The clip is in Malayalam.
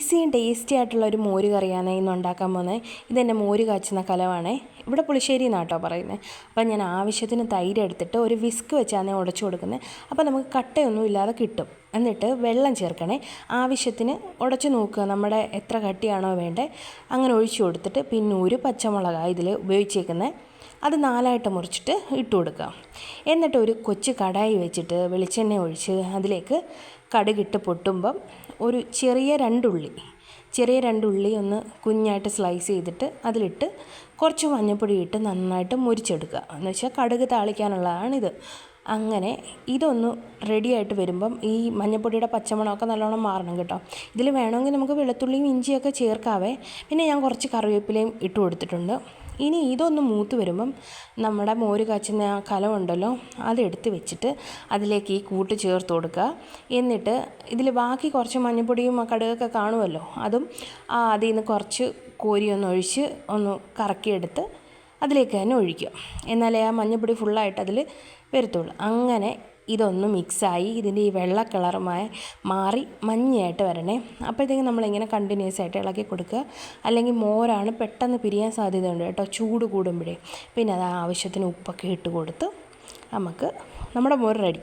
ഈസിയും ടേസ്റ്റി ആയിട്ടുള്ള ഒരു മോര് കറിയാണ് ഇന്ന് ഉണ്ടാക്കാൻ പോകുന്നത്. ഇതെന്റെ മോര് കാച്ചുന്ന കലവാണ്. ഇവിടെ പുളിശ്ശേരി എന്നാട്ടോ പറയുന്നത് അപ്പം ഞാൻ ആവശ്യത്തിന് തൈര് എടുത്തിട്ട് ഒരു വിസ്ക് വെച്ചാണ് ഉടച്ചു കൊടുക്കുന്നത്. അപ്പോൾ നമുക്ക് കട്ടയൊന്നും ഇല്ലാതെ കിട്ടും. എന്നിട്ട് വെള്ളം ചേർക്കണേ. ആവശ്യത്തിന് ഉടച്ചു നോക്കുക നമ്മുടെ എത്ര കട്ടിയാണോ വേണ്ടത് അങ്ങനെ ഒഴിച്ചു കൊടുത്തിട്ട് പിന്നെ ഒരു പച്ചമുളകാണ് ഇതിൽ ഉപയോഗിച്ചേക്കുന്നത് അത് നാലായിട്ട് മുറിച്ചിട്ട് ഇട്ട് കൊടുക്കുക. എന്നിട്ട് ഒരു കൊച്ചു കടായി വെച്ചിട്ട് വെളിച്ചെണ്ണ ഒഴിച്ച് അതിലേക്ക് കടുകിട്ട് പൊട്ടുമ്പം ഒരു ചെറിയ രണ്ടുള്ളി ചെറിയ രണ്ടുള്ളി ഒന്ന് കുഞ്ഞായിട്ട് സ്ലൈസ് ചെയ്തിട്ട് അതിലിട്ട് കുറച്ച് മഞ്ഞൾപ്പൊടി ഇട്ട് നന്നായിട്ട് മുരിച്ചെടുക്കുക. എന്ന് വെച്ചാൽ കടുക് താളിക്കാനുള്ളതാണിത്. അങ്ങനെ ഇതൊന്ന് റെഡിയായിട്ട് വരുമ്പം ഈ മഞ്ഞൾപ്പൊടിയുടെ പച്ചമണമൊക്കെ നല്ലോണം മാറണം കേട്ടോ. ഇതിൽ വേണമെങ്കിൽ നമുക്ക് വെളുത്തുള്ളിയും ഇഞ്ചിയൊക്കെ ചേർക്കാവേ. പിന്നെ ഞാൻ കുറച്ച് കറിവേപ്പിലയും ഇട്ട് കൊടുത്തിട്ടുണ്ട്. ഇനി ഇതൊന്ന് മൂത്ത് വരുമ്പം നമ്മുടെ മോര് കാച്ചുന്ന ആ കലമുണ്ടല്ലോ അതെടുത്ത് വെച്ചിട്ട് അതിലേക്ക് ഈ കൂട്ട് ചേർത്ത് കൊടുക്കുക. എന്നിട്ട് ഇതിൽ ബാക്കി കുറച്ച് മഞ്ഞൾപ്പൊടിയും കടുകൊക്കെ കാണുമല്ലോ അതും അതിൽ നിന്ന് കുറച്ച് കോരി ഒന്ന് ഒഴിച്ച് ഒന്ന് കറക്കിയെടുത്ത് അതിലേക്ക് തന്നെ ഒഴിക്കുക. എന്നാലേ ആ മഞ്ഞൾപ്പൊടി ഫുള്ളായിട്ട് അതിൽ വരത്തുള്ളൂ. അങ്ങനെ ഇതൊന്ന് മിക്സായി ഇതിന്റെ ഈ വെള്ള കളറുമായി മാറി മഞ്ഞയായിട്ട് വരണേ. അപ്പോഴത്തേക്കും നമ്മളിങ്ങനെ കണ്ടിന്യൂസ് ആയിട്ട് ഇളക്കി കൊടുക്കുക. അല്ലെങ്കിൽ മോരാണ് പെട്ടെന്ന് പിരിയാൻ സാധ്യതയുണ്ട് കേട്ടോ ചൂട് കൂടുമ്പോഴേ. പിന്നെ അത് ആവശ്യത്തിന് ഉപ്പൊക്കെ ഇട്ട് കൊടുത്ത് നമുക്ക് നമ്മുടെ മോര് റെഡി